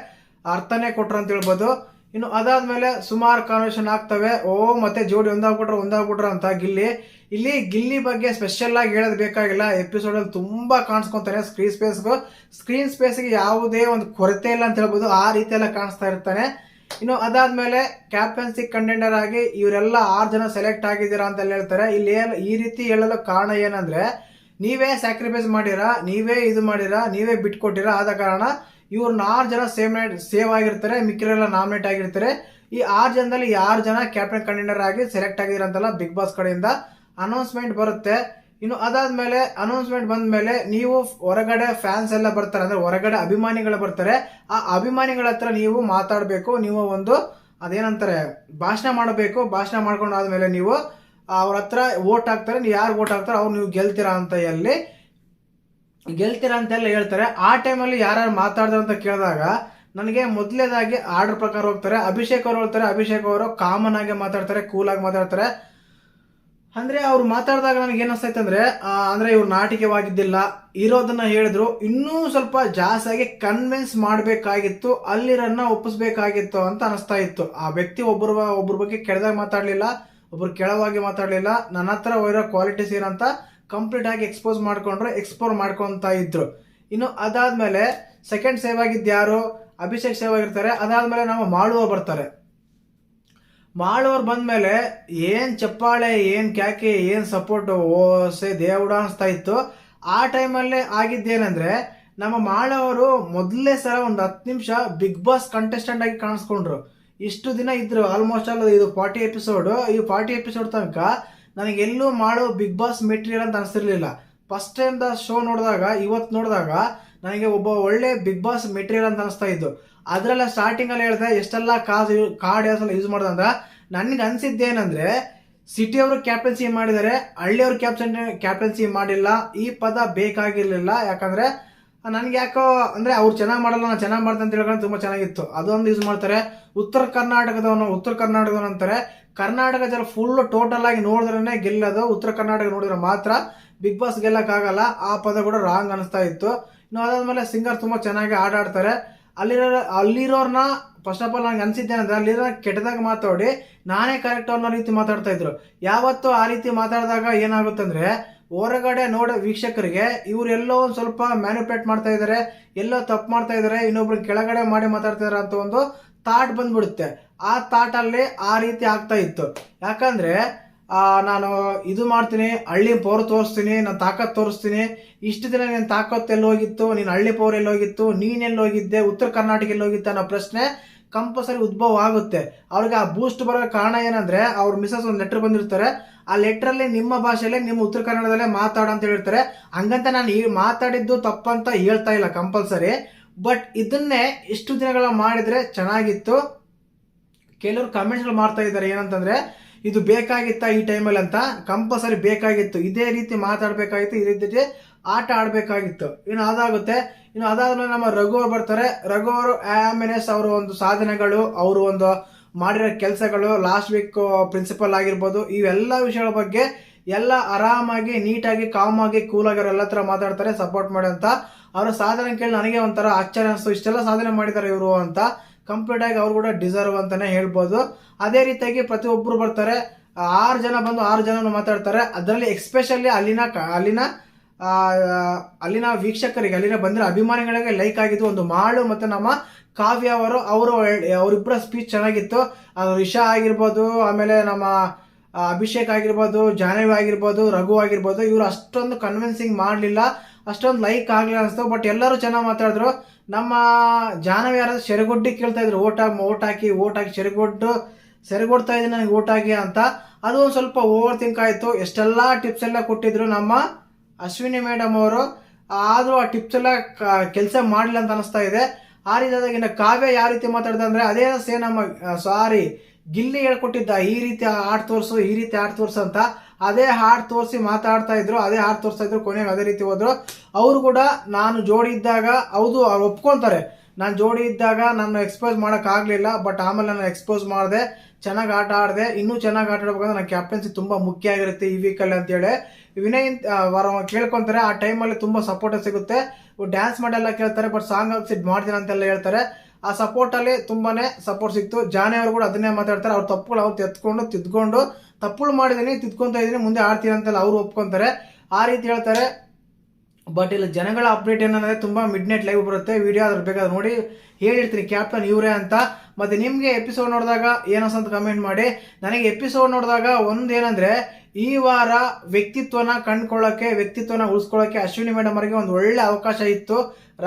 ಅರ್ಥನೇ ಕೊಟ್ರು ಅಂತ ಹೇಳ್ಬೋದು. ಇನ್ನು ಅದಾದ್ಮೇಲೆ ಸುಮಾರು ಕಾನ್ವರ್ಸೇಷನ್ ಆಗ್ತವೆ. ಓ, ಮತ್ತೆ ಜೋಡಿ ಒಂದಾಗ್ಬಿಟ್ರೆ ಒಂದಾಗ್ಬಿಟ್ರ ಅಂತ ಗಿಲ್ಲಿ. ಇಲ್ಲಿ ಗಿಲ್ಲಿ ಬಗ್ಗೆ ಸ್ಪೆಷಲ್ ಆಗಿ ಹೇಳೋದು ಬೇಕಾಗಿಲ್ಲ. ಎಪಿಸೋಡ್ ಅಲ್ಲಿ ತುಂಬಾ ಕಾಣಿಸ್ಕೊಂತಾನೆ ಸ್ಕ್ರೀನ್ ಸ್ಪೇಸ್ಗು ಸ್ಕ್ರೀನ್ ಸ್ಪೇಸ್ಗೆ ಯಾವುದೇ ಒಂದು ಕೊರತೆ ಇಲ್ಲ ಅಂತ ಹೇಳ್ಬೋದು. ಆ ರೀತಿ ಎಲ್ಲ ಕಾಣಿಸ್ತಾ ಇರ್ತಾನೆ. ಇನ್ನು ಅದಾದ್ಮೇಲೆ ಕ್ಯಾಪ್ಟನ್ಸಿ ಕಂಟೆಂಡರ್ ಆಗಿ ಇವರೆಲ್ಲ ಆರು ಜನ ಸೆಲೆಕ್ಟ್ ಆಗಿದ್ದೀರಾ ಅಂತ ಹೇಳ್ತಾರೆ. ಇಲ್ಲಿ ಈ ರೀತಿ ಹೇಳಲು ಕಾರಣ ಏನಂದ್ರೆ, ನೀವೇ ಸ್ಯಾಕ್ರಿಫೈಸ್ ಮಾಡಿರಾ, ನೀವೇ ಇದು ಮಾಡಿರಾ, ನೀವೇ ಬಿಟ್ಕೊಟ್ಟಿರಾ ಆದ ಕಾರಣ ಇವ್ರು ಆರು ಜನ ಸೇಮ್ ಸೇವ್ ಆಗಿರ್ತಾರೆ, ಮಿಕ್ಕಿರೆಲ್ಲ ನಾಮಿನೇಟ್ ಆಗಿರ್ತಾರೆ. ಈ ಆರು ಜನದಲ್ಲಿ ಯಾರು ಜನ ಕ್ಯಾಪ್ಟನ್ ಕಂಟೆಂಡರ್ ಆಗಿ ಸೆಲೆಕ್ಟ್ ಆಗಿದ್ರಂತಲ್ಲ ಬಿಗ್ ಬಾಸ್ ಕಡೆಯಿಂದ ಅನೌನ್ಸ್ಮೆಂಟ್ ಬರುತ್ತೆ. ಇನ್ನು ಅದಾದ್ಮೇಲೆ ಅನೌನ್ಸ್ಮೆಂಟ್ ಬಂದ ಮೇಲೆ ನೀವು ಹೊರಗಡೆ ಫ್ಯಾನ್ಸ್ ಎಲ್ಲ ಬರ್ತಾರೆ, ಅಂದ್ರೆ ಹೊರಗಡೆ ಅಭಿಮಾನಿಗಳು ಬರ್ತಾರೆ. ಆ ಅಭಿಮಾನಿಗಳ ಹತ್ರ ನೀವು ಮಾತಾಡಬೇಕು, ನೀವು ಒಂದು ಅದೇನಂತಾರೆ, ಭಾಷಣ ಮಾಡಬೇಕು. ಭಾಷಣ ಮಾಡ್ಕೊಂಡು ಆದ್ಮೇಲೆ ನೀವು ಅವ್ರ ಹತ್ರ ವೋಟ್ ಹಾಕ್ತಾರೆ. ನೀವು ಯಾರು ವೋಟ್ ಹಾಕ್ತಾರೆ ಅವ್ರು ನೀವು ಗೆಲ್ತೀರಾ ಅಂತ ಎಲ್ಲಿ ಗೆಲ್ತೀರಾ ಅಂತೆಲ್ಲ ಹೇಳ್ತಾರೆ. ಆ ಟೈಮಲ್ಲಿ ಯಾರ್ಯಾರು ಮಾತಾಡಿದ್ರು ಅಂತ ಕೇಳಿದಾಗ ನನಗೆ ಮೊದಲೇದಾಗಿ ಆರ್ಡರ್ ಪ್ರಕಾರ ಹೋಗ್ತಾರೆ. ಅಭಿಷೇಕ್ ಅವರು ಹೇಳ್ತಾರೆ, ಅಭಿಷೇಕ್ ಅವರು ಕಾಮನ್ ಆಗಿ ಮಾತಾಡ್ತಾರೆ ಕೂಲ್ ಆಗಿ ಮಾತಾಡ್ತಾರೆ. ಅಂದರೆ ಅವ್ರು ಮಾತಾಡಿದಾಗ ನನಗೆ ಏನಿಸ್ತೈತೆ ಅಂದರೆ ಅಂದ್ರೆ ಇವ್ರು ನಾಟಿಕವಾಗಿದ್ದಿಲ್ಲ ಇರೋದನ್ನ ಹೇಳಿದ್ರು. ಇನ್ನೂ ಸ್ವಲ್ಪ ಜಾಸ್ತಿಯಾಗಿ ಕನ್ವಿನ್ಸ್ ಮಾಡಬೇಕಾಗಿತ್ತು, ಅಲ್ಲಿರನ್ನ ಒಪ್ಪಿಸ್ಬೇಕಾಗಿತ್ತು ಅಂತ ಅನಿಸ್ತಾ ಇತ್ತು. ಆ ವ್ಯಕ್ತಿ ಒಬ್ಬರು ಒಬ್ಬರ ಬಗ್ಗೆ ಕೆಳದಾಗ ಮಾತಾಡಲಿಲ್ಲ ಒಬ್ಬರು ಕೆಳವಾಗಿ ಮಾತಾಡಲಿಲ್ಲ, ನನ್ನ ಹತ್ರ ಇರೋ ಕ್ವಾಲಿಟೀಸ್ ಏನಂತ ಕಂಪ್ಲೀಟ್ ಆಗಿ ಎಕ್ಸ್ಪೋಸ್ ಮಾಡ್ಕೊಂಡ್ರು ಎಕ್ಸ್ಪ್ಲೋರ್ ಮಾಡ್ಕೊತಾ ಇದ್ರು. ಇನ್ನು ಅದಾದ್ಮೇಲೆ ಸೆಕೆಂಡ್ ಸೇವ್ ಆಗಿದ್ದು ಯಾರು? ಅಭಿಷೇಕ್ ಸೇವ್ ಆಗಿರ್ತಾರೆ. ಅದಾದ್ಮೇಲೆ ನಮ್ಮ ಮಾಳುವ ಬರ್ತಾರೆ. ಮಾಡೋರು ಬಂದ್ಮೇಲೆ ಏನ್ ಚಪ್ಪಾಳೆ, ಏನ್ ಕ್ಯಾಕೆ, ಏನ್ ಸಪೋರ್ಟ್ ಓ ಸೇ ದೇವಡ ಅನಿಸ್ತಾ ಇತ್ತು. ಆ ಟೈಮಲ್ಲೇ ಆಗಿದ್ದೇನೆಂದ್ರೆ ನಮ್ಮ ಮಾಳವರು ಮೊದಲನೇ ಸಲ ಒಂದು ಹತ್ತು ನಿಮಿಷ ಬಿಗ್ ಬಾಸ್ ಕಂಟೆಸ್ಟೆಂಟ್ ಆಗಿ ಕಾಣಿಸ್ಕೊಂಡ್ರು. ಇಷ್ಟು ದಿನ ಇದ್ರು ಆಲ್ಮೋಸ್ಟ್ ಆಲ್ ಇದು ಫಾರ್ಟಿ ಎಪಿಸೋಡ್ ಈ ಫಾರ್ಟಿ ಎಪಿಸೋಡ್ ತನಕ ನನಗೆ ಎಲ್ಲೂ ಮಾಡೋ ಬಿಗ್ ಬಾಸ್ ಮೆಟೀರಿಯಲ್ ಅಂತ ಅನಿಸ್ತಿರ್ಲಿಲ್ಲ ಫಸ್ಟ್ ಟೈಮ್ ದ ಶೋ ನೋಡಿದಾಗ ಇವತ್ತು ನೋಡಿದಾಗ ನನಗೆ ಒಬ್ಬ ಒಳ್ಳೆ ಬಿಗ್ ಬಾಸ್ ಮೆಟೀರಿಯಲ್ ಅಂತ ಅನಿಸ್ತಾ ಇದ್ದು ಅದ್ರಲ್ಲ ಸ್ಟಾರ್ಟಿಂಗ್ ಅಲ್ಲಿ ಹೇಳಿದೆ, ಎಷ್ಟೆಲ್ಲ ಕಾಸು ಕಾರ್ಡ್ ಎಲ್ಲ ಯೂಸ್ ಮಾಡಿದಂದ್ರೆ ನನಗೆ ಅನ್ಸಿದ್ದೇನಂದ್ರೆ ಸಿಟಿ ಅವರು ಕ್ಯಾಪ್ಟನ್ಸಿ ಮಾಡಿದರೆ ಹಳ್ಳಿಯವರು ಕ್ಯಾಪ್ಟನ್ ಕ್ಯಾಪ್ಟನ್ಸಿ ಮಾಡಿಲ್ಲ, ಈ ಪದ ಬೇಕಾಗಿರಲಿಲ್ಲ. ಯಾಕಂದ್ರೆ, ನನ್ಗೆ ಯಾಕೋ, ಅಂದ್ರೆ ಅವ್ರು ಚೆನ್ನಾಗಿ ಮಾಡಲ್ಲ, ನಾನು ಚೆನ್ನಾಗಿ ಮಾಡ್ತೀನಿ ಅಂತ ಹೇಳ್ಕೊಂಡು ತುಂಬಾ ಚೆನ್ನಾಗಿತ್ತು. ಅದೊಂದು ಯೂಸ್ ಮಾಡ್ತಾರೆ. ಉತ್ತರ ಕರ್ನಾಟಕದವನು ಉತ್ತರ ಕರ್ನಾಟಕದವನು ಅಂತಾರೆ ಕರ್ನಾಟಕ ಜನ ಫುಲ್ ಟೋಟಲ್ ಆಗಿ ನೋಡಿದ್ರೆ ಗೆಲ್ಲೋದು, ಉತ್ತರ ಕರ್ನಾಟಕ ನೋಡಿದ್ರೆ ಮಾತ್ರ ಬಿಗ್ ಬಾಸ್ ಗೆಲ್ಲಕ್ಕಾಗಲ್ಲ, ಆ ಪದ ಕೂಡ ರಾಂಗ್ ಅನಿಸ್ತಾ ಇತ್ತು. ಇನ್ನು ಅದಾದ್ಮೇಲೆ ಸಿಂಗರ್ ತುಂಬಾ ಚೆನ್ನಾಗಿ ಆಟ ಆಡ್ತಾರೆ. ಅಲ್ಲಿರೋ ಅಲ್ಲಿರೋರ್ನ ಫಸ್ಟ್ ಆಫ್ ಆಲ್ ನಂಗೆ ಅನ್ಸಿದ್ದೇನಂದ್ರೆ ಅಲ್ಲಿರೋ ಕೆಟ್ಟದಾಗ ಮಾತಾಡಿ, ನಾನೇ ಕರೆಕ್ಟ್ ಅನ್ನೋ ರೀತಿ ಮಾತಾಡ್ತಾ ಇದ್ರು. ಯಾವತ್ತು ಆ ರೀತಿ ಮಾತಾಡಿದಾಗ ಏನಾಗುತ್ತಂದ್ರೆ, ಹೊರಗಡೆ ನೋಡ ವೀಕ್ಷಕರಿಗೆ ಇವರೆಲ್ಲೋ ಒಂದು ಸ್ವಲ್ಪ ಮ್ಯಾನಿಪುಲೇಟ್ ಮಾಡ್ತಾ ಇದ್ದಾರೆ ಎಲ್ಲೋ ತಪ್ಪು ಮಾಡ್ತಾ ಇದ್ದಾರೆ ಇನ್ನೊಬ್ರು ಕೆಳಗಡೆ ಮಾಡಿ ಮಾತಾಡ್ತಾ ಇದಾರೆ ಅಂತ ಒಂದು ಥಾಟ್ ಬಂದ್ಬಿಡುತ್ತೆ. ಆ ಥಾಟ್ ಅಲ್ಲಿ ಆ ರೀತಿ ಆಗ್ತಾ ಇತ್ತು. ಯಾಕಂದ್ರೆ ನಾನು ಇದು ಮಾಡ್ತೀನಿ, ಹಳ್ಳಿ ಪೌರ್ ತೋರಿಸ್ತೀನಿ, ನಾನು ತಾಕತ್ ತೋರಿಸ್ತೀನಿ. ಇಷ್ಟು ದಿನ ನೀನು ತಾಕತ್ ಎಲ್ಲಿ ಹೋಗಿತ್ತು ನೀನು ಹಳ್ಳಿ ಪೌರ್ ಎಲ್ಲಿ ಹೋಗಿತ್ತು ನೀನು ಎಲ್ಲಿ ಹೋಗಿದ್ದೆ ಉತ್ತರ ಕರ್ನಾಟಕ ಎಲ್ಲಿ ಹೋಗಿತ್ತು ಅನ್ನೋ ಪ್ರಶ್ನೆ ಕಂಪಲ್ಸರಿ ಉದ್ಭವ ಆಗುತ್ತೆ. ಅವ್ರಿಗೆ ಆ ಬೂಸ್ಟ್ ಬರೋ ಕಾರಣ ಏನಂದ್ರೆ, ಅವ್ರ ಮಿಸಸ್ ಒಂದು ಲೆಟರ್ ಬಂದಿರ್ತಾರೆ. ಆ ಲೆಟರ್ ಅಲ್ಲಿ ನಿಮ್ಮ ಭಾಷೆಯಲ್ಲೇ ನಿಮ್ಮ ಉತ್ತರ ಕನ್ನಡದಲ್ಲೇ ಮಾತಾಡ ಅಂತ ಹೇಳಿರ್ತಾರೆ ಹಂಗಂತ ನಾನು ಈ ಮಾತಾಡಿದ್ದು ತಪ್ಪಂತ ಹೇಳ್ತಾ ಇಲ್ಲ ಕಂಪಲ್ಸರಿ. ಬಟ್ ಇದನ್ನೇ ಇಷ್ಟು ದಿನಗಳ ಮಾಡಿದ್ರೆ ಚೆನ್ನಾಗಿತ್ತು. ಕೆಲವರು ಕಮೆಂಟ್ಸ್ಗಳು ಮಾಡ್ತಾ ಇದ್ದಾರೆ ಏನಂತಂದ್ರೆ, ಇದು ಬೇಕಾಗಿತ್ತಾ ಈ ಟೈಮಲ್ಲಿ ಅಂತ ಕಂಪಲ್ಸರಿ ಬೇಕಾಗಿತ್ತು. ಇದೇ ರೀತಿ ಮಾತಾಡಬೇಕಾಗಿತ್ತು ಇದೇ ರೀತಿ ಆಟ ಆಡಬೇಕಾಗಿತ್ತು. ಇನ್ನು ಅದಾಗುತ್ತೆ. ಇನ್ನು ಅದಾದ್ಮೇಲೆ ನಮ್ಮ ರಘು ಅವರು ಬರ್ತಾರೆ. ರಘು ಅವರು ಆಮ್ಎನ್ಎಸ್ ಅವರು ಒಂದು ಸಾಧನೆಗಳು, ಅವರು ಒಂದು ಮಾಡಿರೋ ಕೆಲಸಗಳು ಲಾಸ್ಟ್ ವೀಕ್ ಪ್ರಿನ್ಸಿಪಲ್ ಆಗಿರ್ಬೋದು, ಇವೆಲ್ಲ ವಿಷಯಗಳ ಬಗ್ಗೆ ಎಲ್ಲ ಆರಾಮಾಗಿ, ನೀಟಾಗಿ ಕಾಮ್ ಆಗಿ ಕೂಲ್ ಆಗಿರೋ ಎಲ್ಲ ಥರ ಮಾತಾಡ್ತಾರೆ ಸಪೋರ್ಟ್ ಮಾಡಿ ಅಂತ. ಅವರ ಸಾಧನೆ ಕೇಳಿ ನನಗೆ ಒಂಥರ ಆಶ್ಚರ್ಯ ಅನಿಸ್ತು. ಇಷ್ಟೆಲ್ಲ ಸಾಧನೆ ಮಾಡಿದ್ದಾರೆ ಇವರು ಅಂತ. ಕಂಪ್ಲೀಟ್ ಆಗಿ ಅವ್ರು ಕೂಡ ಡಿಸರ್ವ್ ಅಂತಾನೆ ಹೇಳ್ಬೋದು. ಅದೇ ರೀತಿಯಾಗಿ ಪ್ರತಿಯೊಬ್ಬರು ಬರ್ತಾರೆ. ಆರು ಜನ ಬಂದು ಆರು ಜನ ಮಾತಾಡ್ತಾರೆ. ಅದರಲ್ಲಿ ಎಕ್ಸ್ಪೆಷಲಿ ಅಲ್ಲಿನ ಅಲ್ಲಿನ ಅಲ್ಲಿನ ವೀಕ್ಷಕರಿಗೆ, ಅಲ್ಲಿನ ಬಂದಿರೋ ಅಭಿಮಾನಿಗಳಿಗೆ ಲೈಕ್ ಆಗಿದ್ದು ಒಂದು ಮಾಳು ಮತ್ತು ನಮ್ಮ ಕಾವ್ಯ ಅವರು ಅವರು ಅವರಿಬ್ಬರ ಸ್ಪೀಚ್ ಚೆನ್ನಾಗಿತ್ತು. ರಿಷಾ ಆಗಿರ್ಬೋದು, ಆಮೇಲೆ ನಮ್ಮ ಅಭಿಷೇಕ್ ಆಗಿರ್ಬೋದು, ಜಾಹ್ನವಿ ಆಗಿರ್ಬೋದು, ರಘು ಆಗಿರ್ಬೋದು, ಇವರು ಅಷ್ಟೊಂದು ಕನ್ವಿನ್ಸಿಂಗ್ ಮಾಡಲಿಲ್ಲ. ಅಷ್ಟೊಂದು ಲೈಕ್ ಆಗಲಿಲ್ಲ ಅನಿಸ್ತು ಬಟ್ ಎಲ್ಲರೂ ಚೆನ್ನಾಗಿ ಮಾತಾಡಿದ್ರು. ನಮ್ಮ ಜಾಹ್ನವಿ ಯಾರು ಸೆರೆಗೊಡ್ಡಿ ಕೇಳ್ತಾ ಇದ್ರು ಓಟ್ ಹಾಕಿ ಓಟ್ ಹಾಕಿ ಓಟ್ ಹಾಕಿ ಸೆರೆಗೊಡ್ಡು, ಸೆರೆಗೊಡ್ತಾ ಇದ್ದೀನಿ ನನಗೆ ಓಟ್ ಹಾಕಿ ಅಂತ, ಅದು ಒಂದು ಸ್ವಲ್ಪ ಓವರ್ ಥಿಂಕ್ ಆಯಿತು. ಎಷ್ಟೆಲ್ಲ ಟಿಪ್ಸ್ ಎಲ್ಲ ಕೊಟ್ಟಿದ್ರು ನಮ್ಮ ಅಶ್ವಿನಿ ಮೇಡಮ್ ಅವರು, ಆದರೂ ಆ ಟಿಪ್ಸ್ ಎಲ್ಲ ಕೆಲಸ ಮಾಡಲಿಲ್ಲ ಅಂತ ಅನಿಸ್ತಾ ಇದೆ. ಆ ರೀತಿ ಆದಾಗ ಇನ್ನು ಕಾವ್ಯ ಯಾವ ರೀತಿ ಮಾತಾಡ್ದೆ ಅಂದರೆ, ಅದೇ ಸೇ ನಮ್ಮ ಸಾರಿ ಗಿಲ್ಲಿ ಹೇಳ್ಕೊಟ್ಟಿದ್ದ, ಈ ರೀತಿ ಆಟ ತೋರ್ಸು, ಈ ರೀತಿ ಆಟ ತೋರ್ಸು ಅಂತ. ಅದೇ ಹಾಡು ತೋರಿಸಿ ಮಾತಾಡ್ತಾ ಇದ್ರು, ಅದೇ ಹಾಡು ತೋರಿಸ್ತಾ ಇದ್ರು, ಕೊನೆಗೆ ಅದೇ ರೀತಿ ಹೋದ್ರು. ಅವರು ಕೂಡ ನಾನು ಜೋಡಿ ಇದ್ದಾಗ ಹೌದು ಅವ್ರು ಒಪ್ಕೊಂತಾರೆ. ನಾನು ಜೋಡಿ ಇದ್ದಾಗ ನಾನು ಎಕ್ಸ್ಪೋಸ್ ಮಾಡೋಕ್ಕಾಗಲಿಲ್ಲ ಬಟ್ ಆಮೇಲೆ ನಾನು ಎಕ್ಸ್ಪೋಸ್ ಮಾಡಿದೆ, ಚೆನ್ನಾಗಿ ಆಟ ಆಡಿದೆ. ಇನ್ನೂ ಚೆನ್ನಾಗಿ ಆಟ ಆಡ್ಬೇಕಂದ್ರೆ ನನ್ನ ಕ್ಯಾಪ್ಟನ್ಸಿ ತುಂಬ ಮುಖ್ಯ ಆಗಿರುತ್ತೆ ಈ ವೀಕಲ್ಲಿ ಅಂತೇಳಿ. ವಿನಯ್ ವರ ಕೇಳ್ಕೊತಾರೆ. ಆ ಟೈಮಲ್ಲಿ ತುಂಬ ಸಪೋರ್ಟ್ ಸಿಗುತ್ತೆ. ಡ್ಯಾನ್ಸ್ ಮಾಡೆಲ್ಲ ಕೇಳ್ತಾರೆ ಬಟ್ ಸಾಂಗ್ ಹಾಕ್ಸಿ ಮಾಡ್ತೀನಿ ಅಂತೆಲ್ಲ ಹೇಳ್ತಾರೆ. ಆ ಸಪೋರ್ಟ್ ಅಲ್ಲಿ ತುಂಬಾನೇ ಸಪೋರ್ಟ್ ಸಿಕ್ತು. ಜಾನೆ ಅವರು ಕೂಡ ಅದನ್ನೇ ಮಾತಾಡ್ತಾರೆ. ಅವ್ರ ತಪ್ಪುಗಳು ಅವ್ರು ತೆತ್ಕೊಂಡು, ತಿದ್ಕೊಂಡು, ತಪ್ಪುಗಳು ಮಾಡಿದೀನಿ, ತಿದ್ಕೊಂತ ಇದೀನಿ, ಮುಂದೆ ಆಡ್ತೀನಿ ಅಂತೆಲ್ಲ ಅವರು ಒಪ್ಕೊಂತಾರೆ. ಆ ರೀತಿ ಹೇಳ್ತಾರೆ. ಬಟ್ ಇಲ್ಲಿ ಜನಗಳ ಅಪ್ಡೇಟ್ ಏನಂದ್ರೆ ತುಂಬಾ ಮಿಡ್ ನೈಟ್ ಲೈವ್ ಬರುತ್ತೆ. ವಿಡಿಯೋ ಅದ್ರ ಬೇಕಾದ್ರೆ ನೋಡಿ. ಹೇಳಿರ್ತೀನಿ ಕ್ಯಾಪ್ಟನ್ ಇವರೇ ಅಂತ. ಮತ್ತೆ ನಿಮ್ಗೆ ಎಪಿಸೋಡ್ ನೋಡಿದಾಗ ಏನಸ್ ಅಂತ ಕಮೆಂಟ್ ಮಾಡಿ. ನನಗೆ ಎಪಿಸೋಡ್ ನೋಡಿದಾಗ ಒಂದೇನಂದ್ರೆ ಈ ವಾರ ವ್ಯಕ್ತಿತ್ವನ ಕಂಡ್ಕೊಳ್ಳೋಕೆ, ವ್ಯಕ್ತಿತ್ವನ ಉಳಿಸ್ಕೊಳ್ಳೋಕೆ ಅಶ್ವಿನಿ ಮೇಡಮ್ ಅವರಿಗೆ ಒಂದು ಒಳ್ಳೆ ಅವಕಾಶ ಇತ್ತು.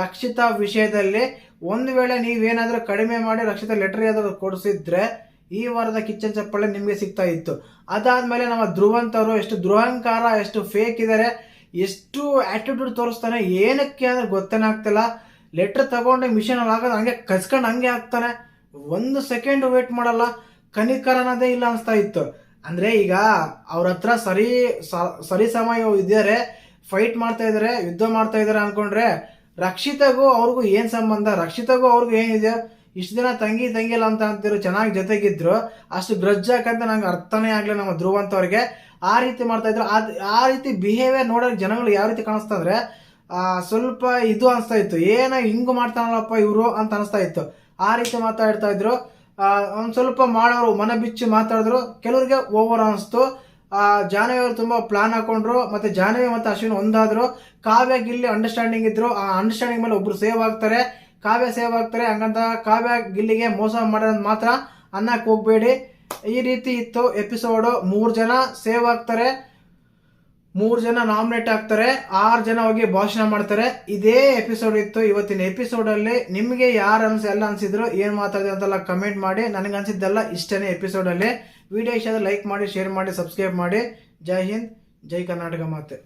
ರಕ್ಷಿತಾ ವಿಷಯದಲ್ಲಿ ಒಂದು ವೇಳೆ ನೀವೇನಾದರೂ ಕಡಿಮೆ ಮಾಡಿ ರಕ್ಷಿತಾ ಲೆಟರ್ ಏನಾದರೂ ಕೊಡಿಸಿದ್ರೆ ಈ ವಾರದ ಕಿಚ್ಚನ್ ಚಪ್ಪಳೆ ನಿಮಗೆ ಸಿಗ್ತಾ ಇತ್ತು. ಅದಾದ್ಮೇಲೆ ನಮ್ಮ ಧ್ರುವಂತ್ ಅವರು ಎಷ್ಟು ದುರಹಂಕಾರ ಎಷ್ಟು ಫೇಕ್ ಇದ್ದಾರೆ ಎಷ್ಟು ಆಟಿಟ್ಯೂಡ್ ತೋರಿಸ್ತಾನೆ, ಏನಕ್ಕೆ ಅಂದರೆ ಗೊತ್ತೇನೆ ಆಗ್ತಿಲ್ಲ. ಲೆಟರ್ ತಗೊಂಡು ಮಿಷನ್ ಅಲ್ಲಿ ಹಾಕೋದು ಹಂಗೆ ಕಸ್ಕೊಂಡು ಹಂಗೆ ಆಗ್ತಾನೆ. ಒಂದು ಸೆಕೆಂಡ್ ವೇಟ್ ಮಾಡಲ್ಲ. ಕನಿಕರ ಅನ್ನೋದೇ ಇಲ್ಲ ಅನಿಸ್ತಾ ಇತ್ತು. ಅಂದ್ರೆ ಈಗ ಅವ್ರ ಹತ್ರ ಸರಿ ಸರಿ ಸಮಯ ಇದ್ದಾರೆ ಫೈಟ್ ಮಾಡ್ತಾ ಇದಾರೆ ಯುದ್ಧ ಮಾಡ್ತಾ ಇದಾರೆ ಅನ್ಕೊಂಡ್ರೆ ರಕ್ಷಿತಗೂ ಅವ್ರಿಗೂ ಏನ್ ಸಂಬಂಧ? ರಕ್ಷಿತಗೂ ಅವ್ರಿಗೂ ಏನಿದೆ ಇಷ್ಟು ದಿನ ತಂಗಿ ತಂಗಿಲ್ಲ ಅಂತ ಅಂತಿರೋ ಚೆನ್ನಾಗಿ ಜೊತೆಗಿದ್ರು ಅಷ್ಟು ಗ್ರಜ್ ಹಾಕಂತ ನಂಗೆ ಅರ್ಥನೇ ಆಗ್ಲಿ ನಮ್ಮ ಧ್ರುವ ಅಂತವ್ರಿಗೆ ಆ ರೀತಿ ಮಾಡ್ತಾ ಇದ್ರು. ಅದ್ ಆ ರೀತಿ ಬಿಹೇವಿಯರ್ ನೋಡೋಕೆ ಜನಗಳು ಯಾವ ರೀತಿ ಕಾಣಿಸ್ತಾ ಅಂದ್ರೆ ಆ, ಸ್ವಲ್ಪ ಇದು ಅನಿಸ್ತಾ ಇತ್ತು. ಏನ ಹಿಂಗು ಮಾಡ್ತಾನಲ್ಲಪ್ಪ ಇವರು ಅಂತ ಅನಿಸ್ತಾ ಇತ್ತು. ಆ ರೀತಿ ಮಾತಾಡ್ತಾ ಇದ್ರು. ಒಂದ್ ಸ್ವಲ್ಪ ಮಾಡೋರು ಮನ ಬಿಚ್ಚಿ ಮಾತಾಡಿದ್ರು. ಕೆಲವ್ರಿಗೆ ಓವರ್ ಅನಿಸ್ತು. ಆ ಜಾಹ್ನವಿ ಅವರು ತುಂಬಾ ಪ್ಲಾನ್ ಹಾಕೊಂಡ್ರು. ಮತ್ತೆ ಜಾಹ್ನವಿ ಮತ್ತೆ ಅಶ್ವಿನ್ ಒಂದಾದ್ರು. ಕಾವ್ಯ ಗಿಲ್ಲಿ ಅಂಡರ್ಸ್ಟ್ಯಾಂಡಿಂಗ್ ಇದ್ರು. ಆ ಅಂಡರ್ಸ್ಟ್ಯಾಂಡಿಂಗ್ ಮೇಲೆ ಒಬ್ರು ಸೇವ್ ಆಗ್ತಾರೆ. ಕಾವ್ಯ ಸೇವ್ ಆಗ್ತಾರೆ. ಹಂಗಂತ ಕಾವ್ಯ ಗಿಲ್ಲಿಗೆ ಮೋಸ ಮಾಡೋದ್ ಮಾತ್ರ ಅನ್ನಕ್ ಹೋಗ್ಬೇಡಿ. ಈ ರೀತಿ ಇತ್ತು ಎಪಿಸೋಡು ಮೂರ್ ಜನ ಸೇವ್ ಆಗ್ತಾರೆ. ಮೂರ್ ಜನ ನಾಮಿನೇಟ್ ಆಗ್ತಾರೆ, ಆರು ಜನ ಹೋಗಿ ಭಾಷಣ ಮಾಡ್ತಾರೆ. ಇದೇ ಎಪಿಸೋಡ್ ಇತ್ತು. ಇವತ್ತಿನ ಎಪಿಸೋಡ್ ಅಲ್ಲಿ ನಿಮ್ಗೆ ಯಾರು ಅನ್ಸ, ಎಲ್ಲ ಅನ್ಸಿದ್ರು ಏನು ಮಾತಾಡಿದೆ ಅಂತೆಲ್ಲ ಕಮೆಂಟ್ ಮಾಡಿ. ನನಗೆ ಅನ್ಸಿದ್ದೆಲ್ಲ ಇಷ್ಟನೇ ಎಪಿಸೋಡ್ ಅಲ್ಲಿ. ವಿಡಿಯೋ ಇಷ್ಟ ಲೈಕ್ ಮಾಡಿ ಶೇರ್ ಮಾಡಿ ಸಬ್ಸ್ಕ್ರೈಬ್ ಮಾಡಿ. ಜೈ ಹಿಂದ್, ಜೈ ಕರ್ನಾಟಕ ಮಾತೆ.